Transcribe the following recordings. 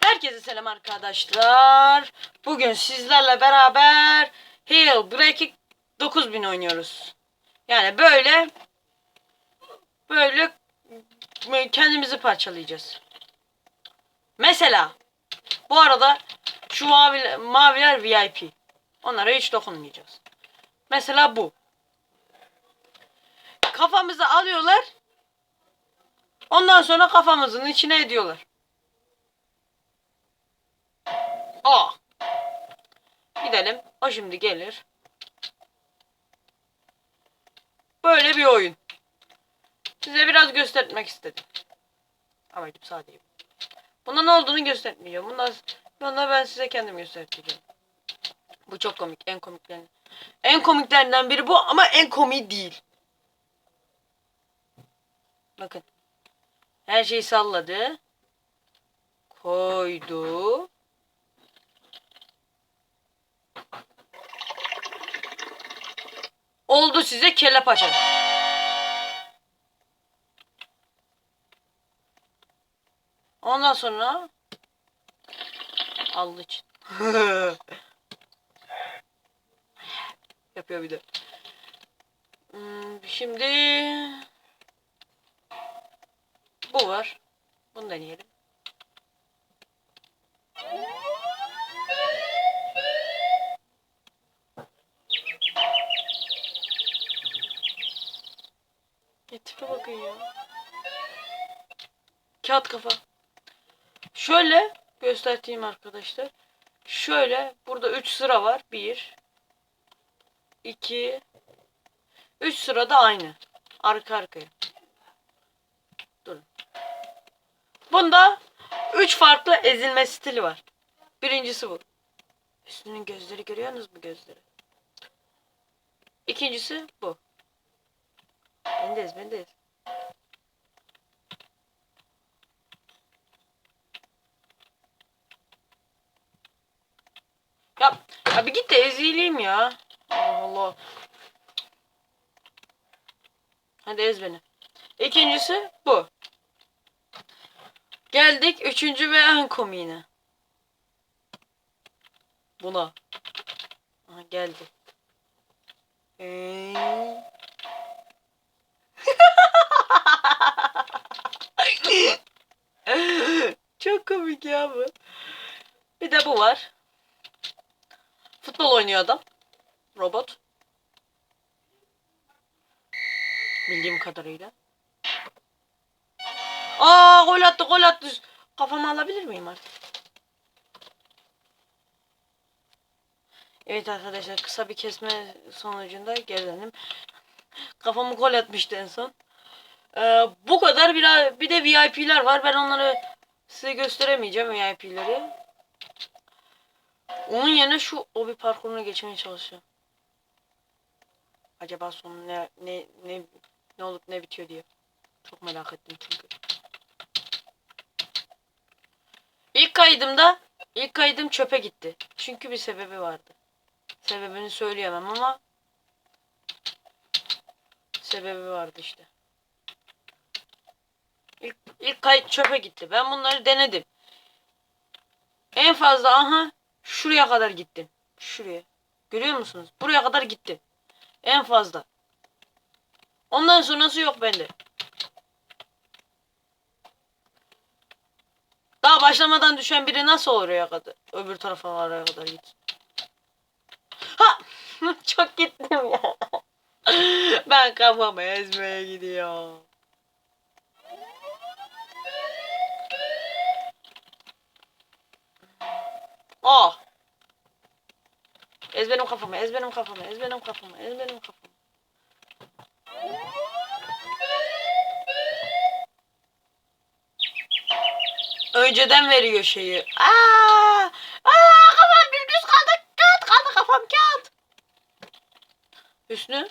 Herkese selam arkadaşlar. Bugün sizlerle beraber Hail Breaking 9000 oynuyoruz. Yani böyle böyle kendimizi parçalayacağız. Mesela bu arada şu mavi, maviler VIP. Onlara hiç dokunmayacağız. Mesela bu. Kafamızı alıyorlar. Ondan sonra kafamızın içine ediyorlar. Aa. Gidelim. O şimdi gelir. Böyle bir oyun. Size biraz göstermek istedim. Amacım sadece. Bunda ne olduğunu göstermeyeceğim. Bunda, bunda ben size kendim göstereceğim. Bu çok komik. En komiklerin. En komiklerinden biri bu ama en komiği değil. Bakın. Her şeyi salladı. Koydu. Oldu size kelle paça. Ondan sonra Allah için. Yapıyor bir de. Hmm, Şimdi bu var. Bunu deneyelim. Ya tipe bakın ya. Kağıt kafa. Şöyle göstereyim arkadaşlar. Şöyle burada 3 sıra var. 1 2 3 sıra da aynı. Arka arkaya. Durun. Bunda 3 farklı ezilme stili var. Birincisi bu. Üstünün gözleri görüyorsunuz mu gözleri? İkincisi bu. Bendeyiz bendeyiz. Bir git de ezileyim ya. Allah. Hadi ez beni. İkincisi bu. Geldik üçüncü ve en komiğine. Buna. Aha geldi. Ee... Çok komik ya bu. Bir de bu var. Futbol oynuyor adam. Robot. Bildiğim kadarıyla. Aa gol attı gol attı. Kafamı alabilir miyim artık? Evet arkadaşlar kısa bir kesme sonucunda geri. Kafamı gol atmıştı en son. Ee, bu kadar bir, bir de VIP'ler var. Ben onları size gösteremeyeceğim VIP'leri. Onun yerine şu obi parkuruna geçmeye çalışıyorum. Acaba sonu ne ne ne ne olup ne bitiyor diye. Çok merak ettim çünkü. İlk kaydımda ilk kaydım çöpe gitti. Çünkü bir sebebi vardı. Sebebini söyleyemem ama sebebi vardı işte. İlk, ilk kayıt çöpe gitti. Ben bunları denedim. En fazla aha şuraya kadar gittim. Şuraya. Görüyor musunuz? Buraya kadar gittim. En fazla. Ondan sonrası yok bende. Daha başlamadan düşen biri nasıl oraya kadar? Öbür tarafa oraya kadar git. Ha! Çok gittim ya. ben kafamı ezmeye gidiyorum. Oh. Ez kafamı, ez kafamı, ez kafamı, ez kafamı. Önceden veriyor şeyi. Aa! Aa! Kafam dümdüz kaldı. Kağıt kaldı kafam kağıt. Hüsnü.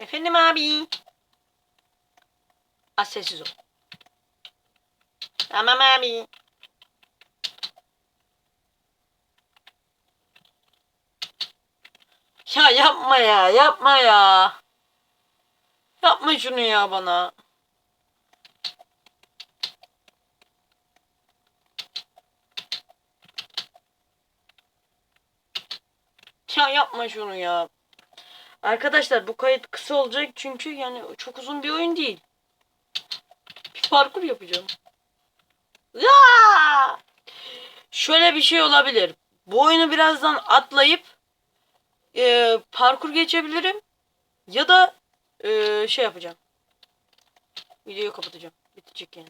Efendim abi. Az sessiz ol. Tamam abi. Ya yapma ya yapma ya. Yapma şunu ya bana. Ya yapma şunu ya. Arkadaşlar bu kayıt kısa olacak çünkü yani çok uzun bir oyun değil. Bir parkur yapacağım. Ya! Şöyle bir şey olabilir. Bu oyunu birazdan atlayıp e, parkur geçebilirim. Ya da e, şey yapacağım. Videoyu kapatacağım. Bitecek yani.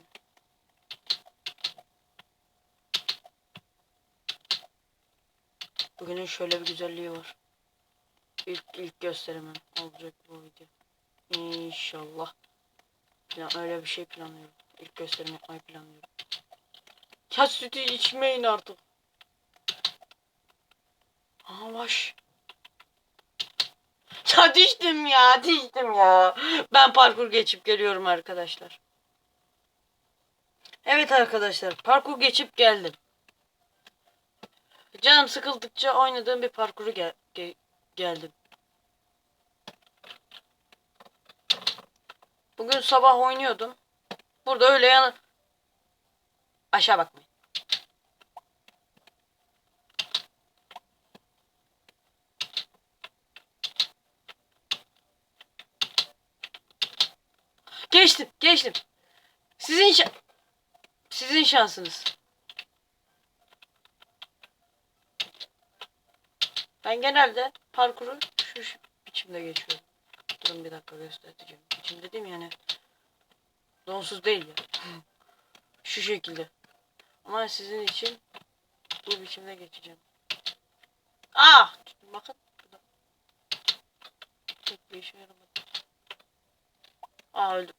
Bugünün şöyle bir güzelliği var. İlk ilk gösterimim olacak bu video. İnşallah. Plan, öyle bir şey planlıyorum. İlk gösterim yapmayı planlıyorum. Ya sütü içmeyin artık. Aa baş. Ya düştüm ya düştüm ya. Ben parkur geçip geliyorum arkadaşlar. Evet arkadaşlar parkur geçip geldim. Canım sıkıldıkça oynadığım bir parkuru gel ge- geldim. Bugün sabah oynuyordum. Burada öyle yana... Aşağı bakmayın. Geçtim, geçtim. Sizin şa- sizin şansınız. Ben genelde parkuru şu, şu biçimde geçiyorum. Durun bir dakika göstereceğim. Biçim dediğim yani donsuz değil ya. şu şekilde. Ama sizin için bu biçimde geçeceğim. Ah! Bakın. Pek bir işe yaramadı. Aa öldüm.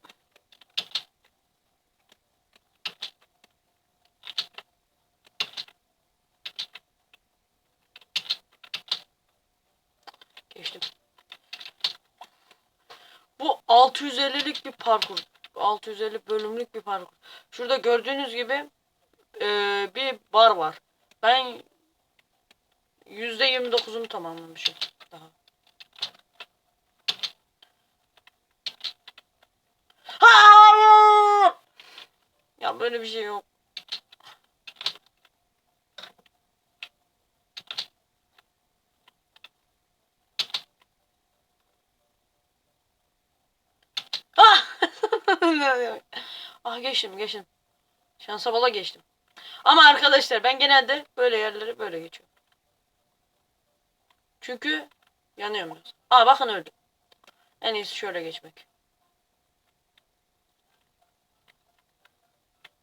Geçtim. Bu 650'lik bir parkur. 650 bölümlük bir parkur. Şurada gördüğünüz gibi eee, bir bar var. Ben %29'unu tamamlamışım daha. Hayır! Ya böyle bir şey yok. Ah! Ah geçtim geçtim. Şansa bala geçtim. Ama arkadaşlar ben genelde böyle yerleri böyle geçiyorum. Çünkü yanıyorum biraz. Aa bakın öldüm. En iyisi şöyle geçmek.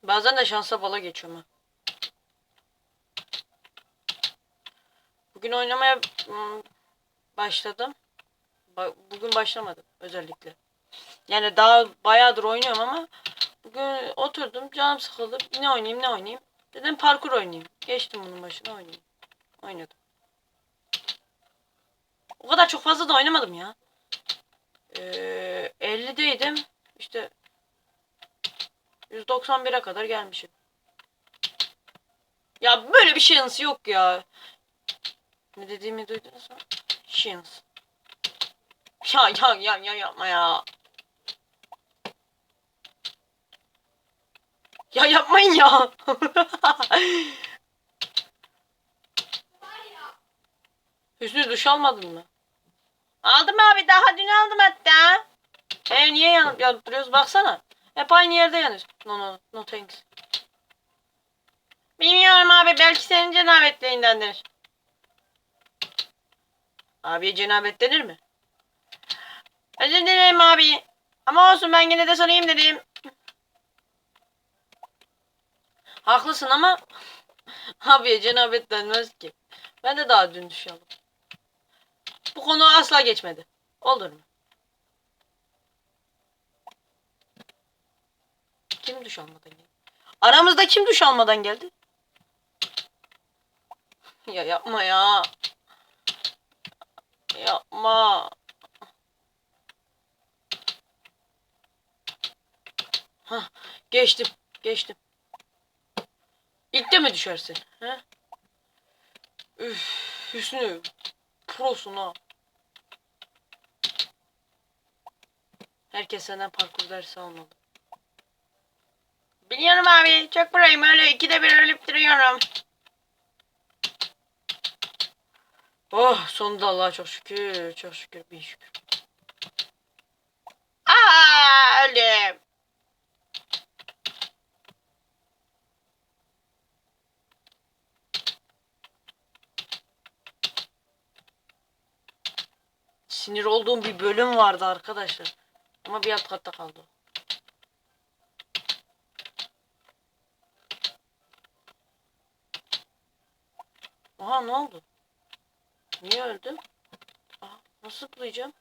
Bazen de şansa bala geçiyorum ha. Bugün oynamaya hmm, başladım. Ba- Bugün başlamadım özellikle. Yani daha bayağıdır oynuyorum ama bugün oturdum canım sıkıldı. Ne oynayayım ne oynayayım. Dedim parkur oynayayım. Geçtim bunun başına oynayayım. Oynadım. O kadar çok fazla da oynamadım ya. Ee, 50'deydim. İşte 191'e kadar gelmişim. Ya böyle bir şans yok ya. Ne dediğimi duydunuz mu? Şans. Ya ya ya ya yapma ya. Ya yapmayın ya. Hüsnü duş almadın mı? Aldım abi daha dün aldım hatta. E niye yanıp yanıp duruyoruz baksana. Hep aynı yerde yanıyoruz. No no no thanks. Bilmiyorum abi belki senin cenabetliğindendir. Abi cenabet denir mi? Özür dilerim abi. Ama olsun ben yine de sorayım dedim. Haklısın ama abiye cenabet denmez ki. Ben de daha dün aldım. Bu konu asla geçmedi. Olur mu? Kim duş almadan geldi? Aramızda kim duş almadan geldi? Ya yapma ya. Yapma. Hah, geçtim. Geçtim. İlk de mi düşersin? He? Üf, Hüsnü. Prosun ha. Herkes senden parkur dersi almalı. Biliyorum abi. Çok burayım öyle ikide bir ölüp duruyorum. Oh sonunda Allah'a çok şükür. Çok şükür bir şükür. Aa öldüm. Sinir olduğum bir bölüm vardı arkadaşlar. Ama bir alt katta kaldı. o. Aha ne oldu? Niye öldüm? Aha nasıl zıplayacağım?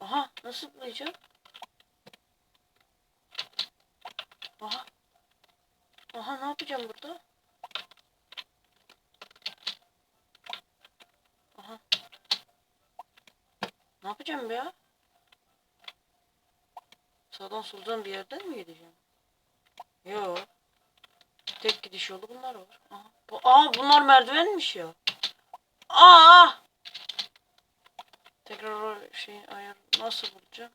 Aha nasıl zıplayacağım? Aha. Aha ne yapacağım burada? Aha. Ne yapacağım ya? Sağdan soldan bir yerden mi gideceğim? Yo. Tek gidiş yolu bunlar var. Aha. Bu, aa bunlar merdivenmiş ya. Aa! Tekrar o şey ayar nasıl bulacağım?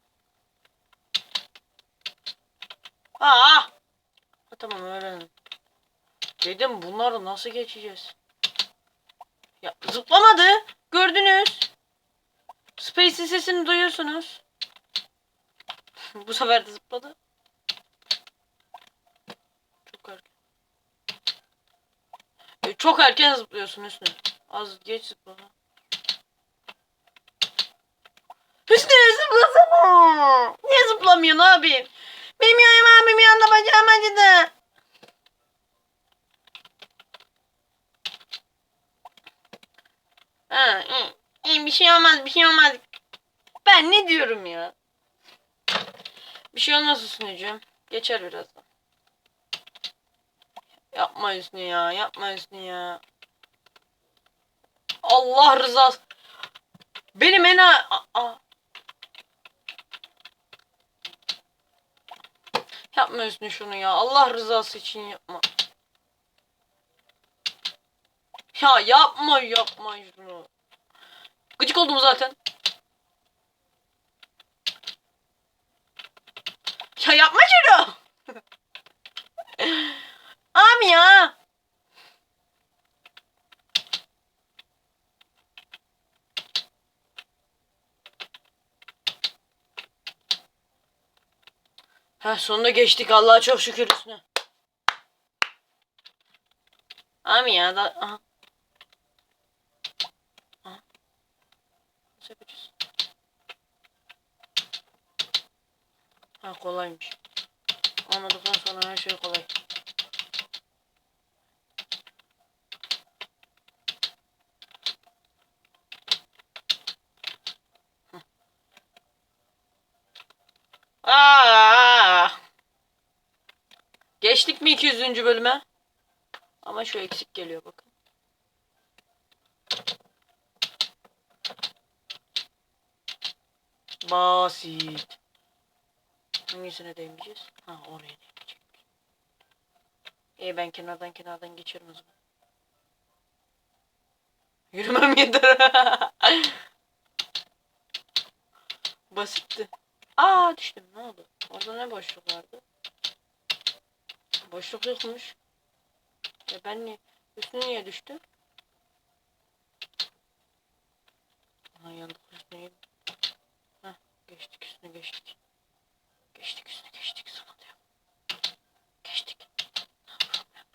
Aa! Ha, tamam öğrendim. Dedim bunları nasıl geçeceğiz? Ya zıplamadı. Gördünüz. Space'in sesini duyuyorsunuz. Bu sefer de zıpladı. Çok erken. E, çok erken zıplıyorsun Hüsnü. Az geç zıpla. Hüsnü zıplasana. Niye zıplamıyorsun abi? Benim yanım abim yanında bacağım acıdı. Ha, iyi. İyi, bir şey olmaz bir şey olmaz. Ben ne diyorum ya? Bir şey olmaz Hüsnü'cüğüm. Geçer birazdan. Yapma Hüsnü ya. Yapma Hüsnü ya. Allah rızası. Benim en a... Aa. Yapma Hüsnü şunu ya. Allah rızası için yapma. Ya yapma yapma şunu. Gıcık oldum zaten. Ya yapma şunu. Abi ya. Ha sonunda geçtik Allah'a çok şükür üstüne. Abi ya da. Aha. Yapacağız? Ha kolaymış. Anladıktan sonra her şey kolay. Aa! Geçtik mi 200. bölüme? Ama şu eksik geliyor bakın. Basit. Hangisine değmeyeceğiz? Ha oraya değmeyecek. İyi ben kenardan kenardan geçerim o zaman. Yürümem yeter. Basitti. Aa düştüm ne oldu? Orada ne boşluk vardı? Boşluk yokmuş. E ben niye? Üstüne niye düştüm? Aha yandık üstüne. Heh geçtik üstüne geçtik. Geçtik üstüne geçtik sana diyor. Geçtik. No problem.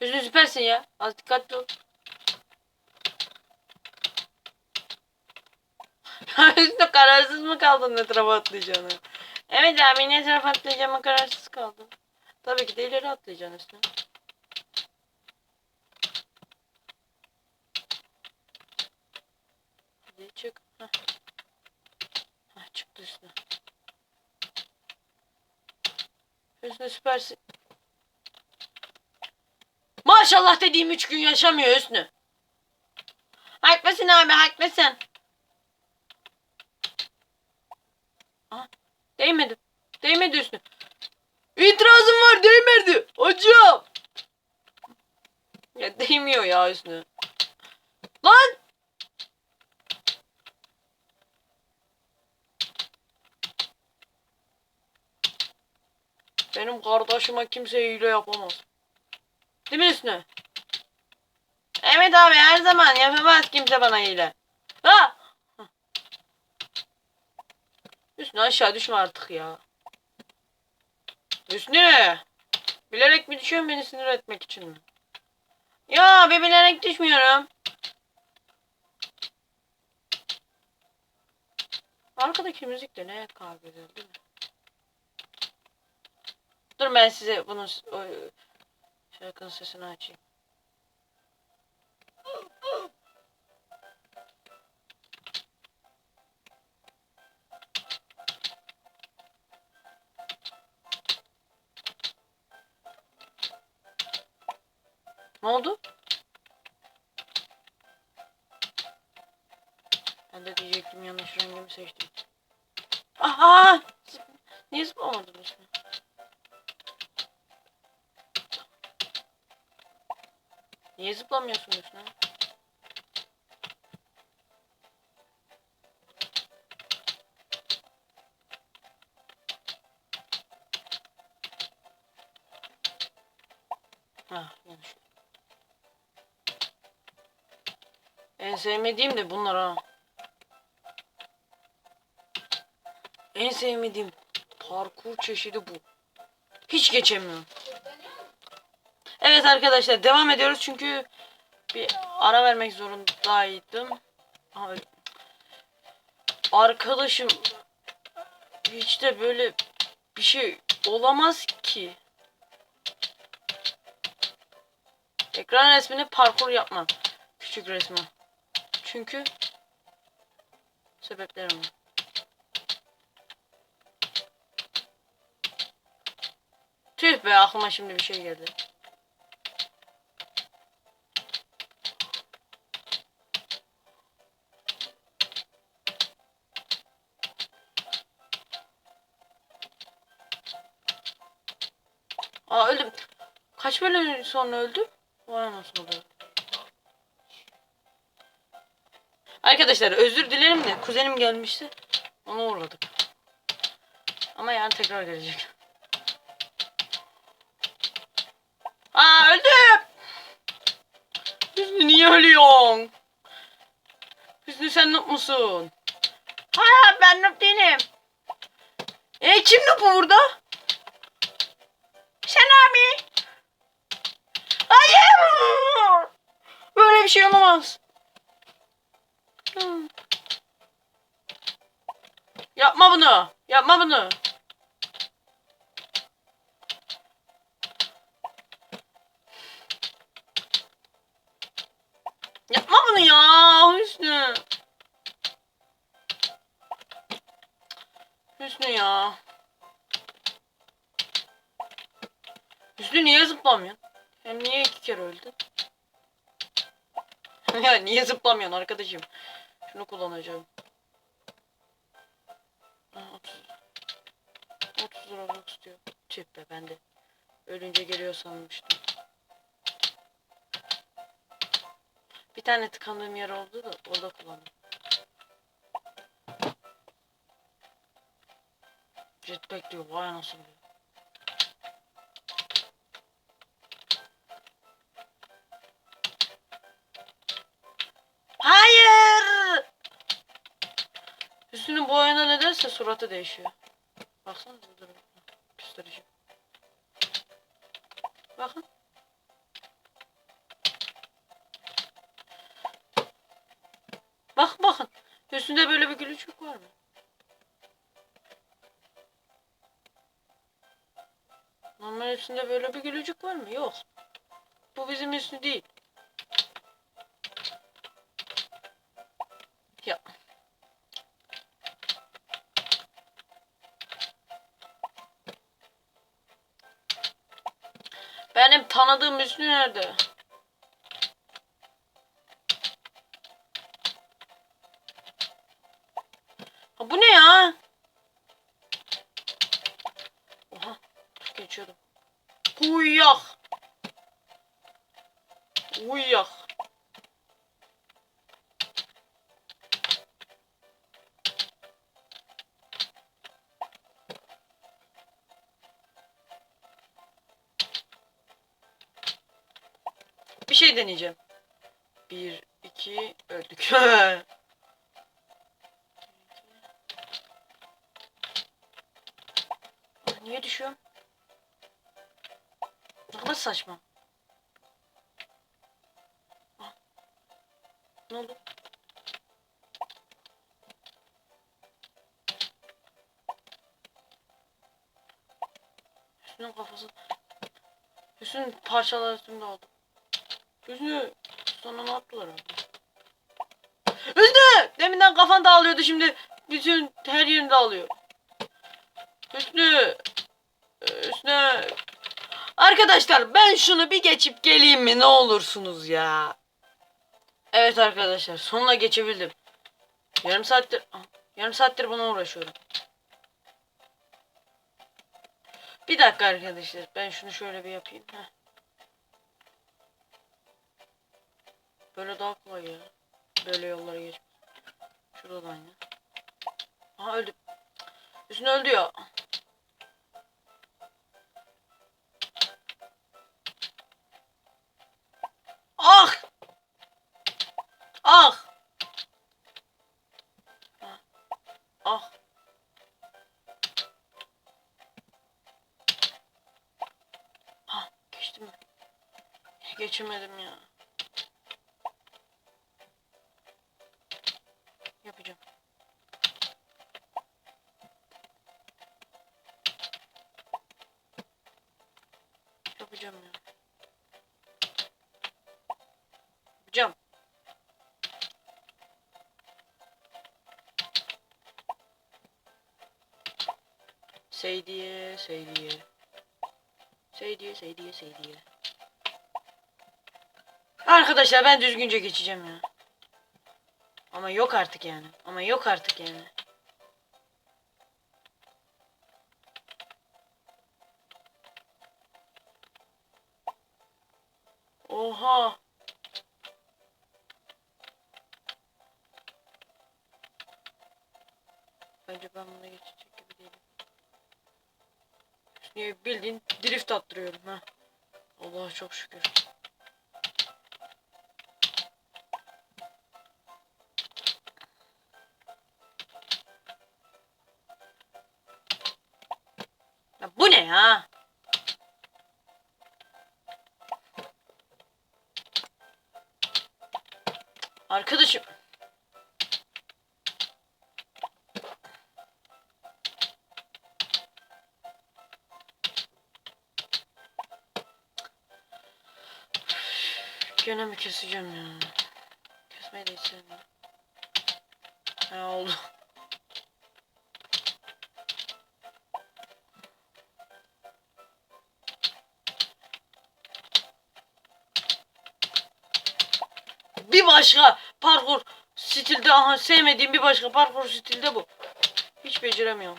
Hüsnü süpersin ya. Az dikkatli ol. Hüsnü kararsız mı kaldın ne tarafa atlayacağını? Evet abi ne tarafa atlayacağıma kararsız kaldım. Tabii ki de ileri atlayacaksın Hüsnü. Hadi çık. Heh. Heh, çıktı Hüsnü. Hüsnü süpersin. Maşallah dediğim üç gün yaşamıyor Hüsnü. Haklısın abi haklısın. Aha, değmedi. Değmedi Hüsnü. İtirazım var değmedi. Hocam. Ya değmiyor ya Hüsnü. Lan. Benim kardeşime kimse hile yapamaz. Değil mi Hüsnü? Evet abi her zaman yapamaz kimse bana hile. Ha! Hüsnü aşağı düşme artık ya. Hüsnü! Bilerek mi düşüyorsun beni sinir etmek için mi? Ya bir bilerek düşmüyorum. Arkadaki müzik de neye kaybediyor değil mi? Dur ben size o, şarkının sesini açayım. Ne oldu? Ben de diyecektim yanlış rengimi seçtim. Aha! Niye zıplamadın üstüne? Niye zıplamıyorsun üstüne? Yanlış. En sevmediğim de bunlar ha. En sevmediğim parkur çeşidi bu. Hiç geçemiyorum. Evet arkadaşlar devam ediyoruz çünkü bir ara vermek zorundaydım. Ama arkadaşım hiç de böyle bir şey olamaz ki. Ekran resmini parkur yapmam. Küçük resmi. Çünkü sebeplerim var. Tüh be aklıma şimdi bir şey geldi. Kaç bölüm sonra öldüm? Vay nasıl oldu? Arkadaşlar özür dilerim de kuzenim gelmişti. Onu uğurladık. Ama yarın tekrar gelecek. Aa öldüm. Hüsnü niye ölüyorsun? Hüsnü sen noob musun? Hayır ben noob değilim. E kim noob burada? Bir şey olamaz. Hmm. Yapma bunu. Yapma bunu. Yapma bunu ya Hüsnü. Hüsnü ya. Hüsnü niye zıplamıyorsun? Sen niye iki kere öldün? ya niye zıplamıyorsun arkadaşım? Şunu kullanacağım. Aa, 30. 30 lira Robux diyor. Tüh be ben de. Ölünce geliyor sanmıştım. Bir tane tıkandığım yer oldu da orada kullandım. Jetpack diyor vay nasıl diyor. Nedense suratı değişiyor. Baksana dur. Göstereceğim. Bakın. Bak bakın. Üstünde böyle bir gülücük var mı? Normal üstünde böyle bir gülücük var mı? Yok. Bu bizim üstü değil. Ya. Benim tanıdığım üstü nerede? Niye düşüyorum? Ne kadar saçma. Ah. Ne oldu? Hüsnü'nün kafası... Hüsnü'nün parçalar üstümde oldu. Hüsnü! Sana ne yaptılar abi? Hüsnü! Deminden kafan dağılıyordu şimdi bütün her yerini dağılıyor. Hüsnü! Hüsnü! Arkadaşlar ben şunu bir geçip geleyim mi ne olursunuz ya. Evet arkadaşlar sonuna geçebildim. Yarım saattir ah, yarım saattir buna uğraşıyorum. Bir dakika arkadaşlar ben şunu şöyle bir yapayım. Heh. Böyle daha kolay ya. Böyle yollara geç. Şurada da aynı. Aha öldü. Üstüne öldü ya. Ah! Ah! Ah! Ah! Ah, geçtim mi? Geçemedim ya. Seydiye, Seydiye. Seydiye, Seydiye, Seydiye. Arkadaşlar ben düzgünce geçeceğim ya. Ama yok artık yani. Ama yok artık yani. Oha. Bence ben değilim. Niye bildiğin drift attırıyorum ha. Allah'a çok şükür. Ya bu ne ya? Arkadaşım. Mi keseceğim ya? Kesmeyi de hiç sevmiyorum. Oldu. Bir başka parkur stilde aha sevmediğim bir başka parkur stilde bu. Hiç beceremiyorum.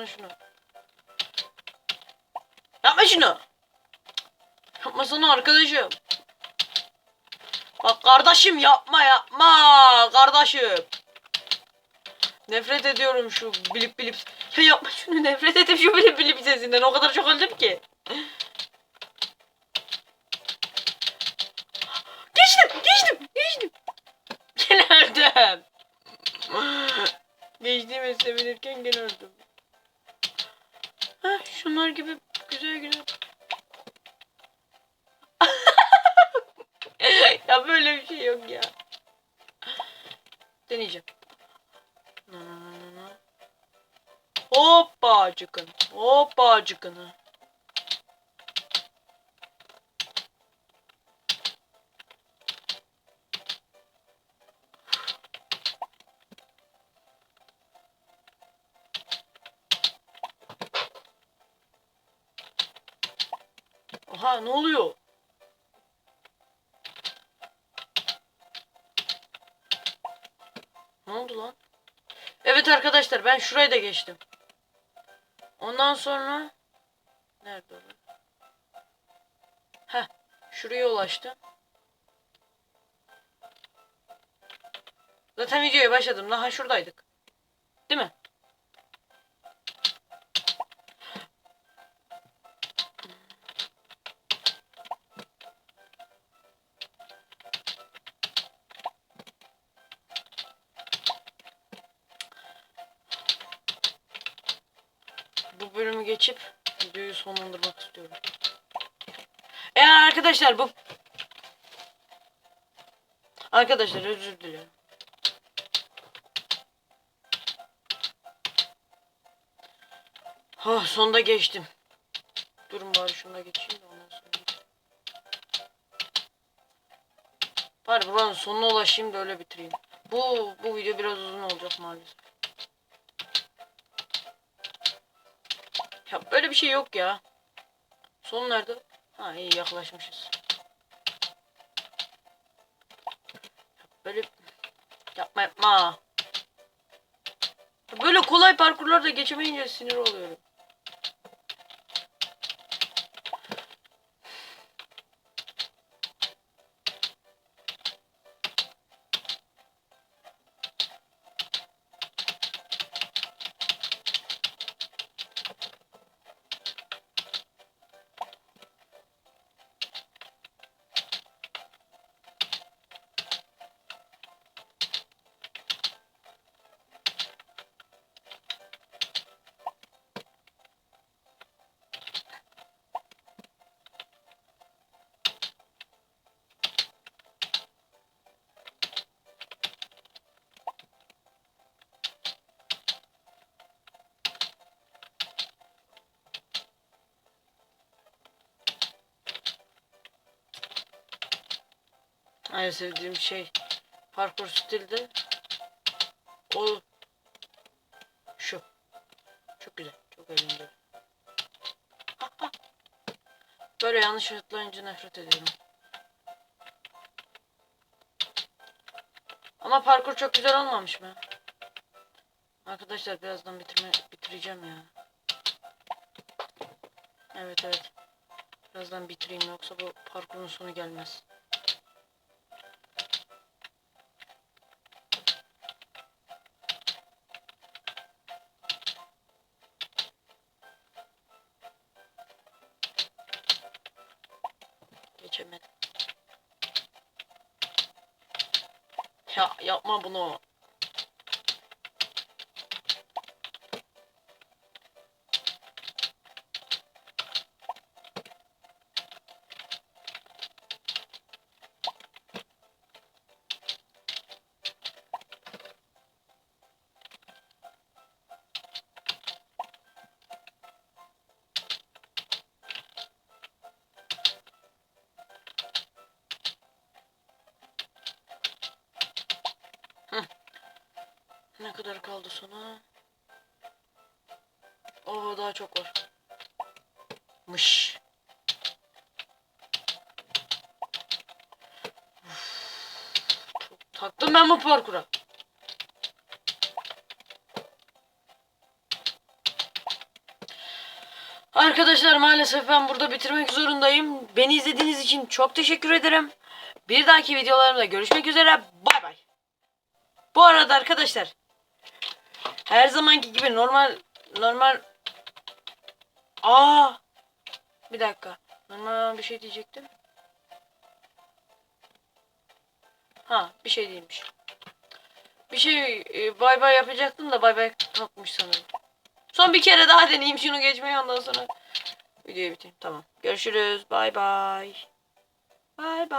Ya yapmasana şunu. Yapma şunu. Yapmasana arkadaşım. Bak kardeşim yapma yapma kardeşim. Nefret ediyorum şu bilip bilip. Ya yapma şunu nefret ettim şu bilip bilip sesinden. O kadar çok öldüm ki. Geçtim geçtim geçtim. Gene öldüm. Geçtiğime sevinirken gene öldüm. Şunlar gibi güzel güzel. ya böyle bir şey yok ya. Deneyeceğim. Na na na na. Hoppa çıkın. Hoppa çıkın. Oha ne oluyor? Ne oldu lan? Evet arkadaşlar ben şurayı da geçtim. Ondan sonra nerede olur? Heh, şuraya ulaştım. Zaten videoya başladım. Daha şuradaydık. Arkadaşlar bu Arkadaşlar özür dilerim. Oh sonunda geçtim. Durun bari şuna geçeyim de ondan sonra. Bari buranın sonuna ulaşayım da öyle bitireyim. Bu bu video biraz uzun olacak maalesef. Ya böyle bir şey yok ya. Son nerede? Ha iyi yaklaşmışız. Ya Böyle yapma yapma. Ya Böyle kolay parkurlarda geçemeyince sinir oluyorum. En sevdiğim şey parkur stilde o şu. Çok güzel. Çok eğlenceli. Böyle yanlış atlayınca nefret ediyorum. Ama parkur çok güzel olmamış mı? Arkadaşlar birazdan bitirme bitireceğim ya. Evet evet. Birazdan bitireyim yoksa bu parkurun sonu gelmez. Ya yapma bunu. Ne kadar kaldı sona? Oo daha çok var. Mış. Taktım ben bu parkura. Arkadaşlar maalesef ben burada bitirmek zorundayım. Beni izlediğiniz için çok teşekkür ederim. Bir dahaki videolarımda görüşmek üzere. Bay bay. Bu arada arkadaşlar her zamanki gibi normal normal Aa bir dakika. Normal bir şey diyecektim. Ha bir şey değilmiş. Bir şey e, bay bay yapacaktım da bay bay kalkmış sanırım. Son bir kere daha deneyeyim şunu geçmeyi ondan sonra videoyu bitireyim. Tamam. Görüşürüz. Bay bay. Bay bay.